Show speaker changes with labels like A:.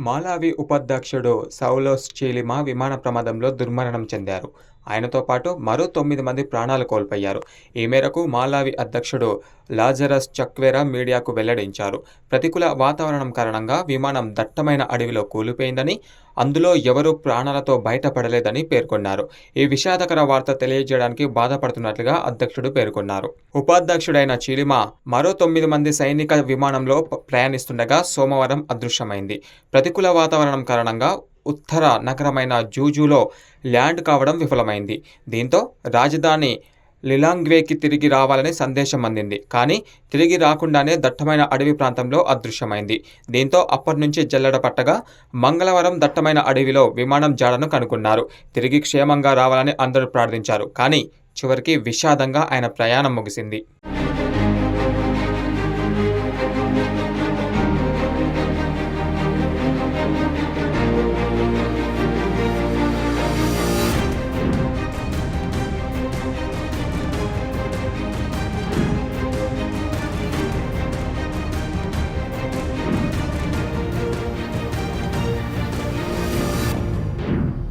A: Malawi ఉపాధ్యక్షుడు Saulos Chilima విమాన ప్రమాదంలో దుర్మరణం చెందారు. ఆయనతో పాటు మరో తొమ్మిది మంది ప్రాణాలు కోల్పోయారు. ఈ మేరకు మాలావి అధ్యక్షుడు లాజరస్ చక్వేరా మీడియాకు వెల్లడించారు. ప్రతికూల వాతావరణం కారణంగా విమానం దట్టమైన అడవిలో కూలిపోయిందని అందులో ఎవరూ ప్రాణాలతో బయటపడలేదని పేర్కొన్నారు. ఈ విషాదకర వార్త తెలియజేయడానికి బాధపడుతున్నట్లుగా అధ్యక్షుడు పేర్కొన్నారు. ఉపాధ్యక్షుడైన చీలిమా మరో తొమ్మిది మంది సైనిక విమానంలో ప్రయాణిస్తుండగా సోమవారం అదృశ్యమైంది. ప్రతికూల వాతావరణం కారణంగా ఉత్తర నగరమైన జూజులో ల్యాండ్ కావడం విఫలమైంది. దీంతో రాజధాని లిలాంగ్వేకి తిరిగి రావాలని సందేశం అందింది. కానీ తిరిగి రాకుండానే దట్టమైన అడవి ప్రాంతంలో అదృశ్యమైంది. దీంతో అప్పటి నుంచి జల్లెడ పట్టగా మంగళవారం దట్టమైన అడవిలో విమానం జాడను కనుగొన్నారు తిరిగి క్షేమంగా రావాలని అందరూ ప్రార్థించారు. కానీ చివరికి విషాదంగా ఆయన ప్రయాణం ముగిసింది.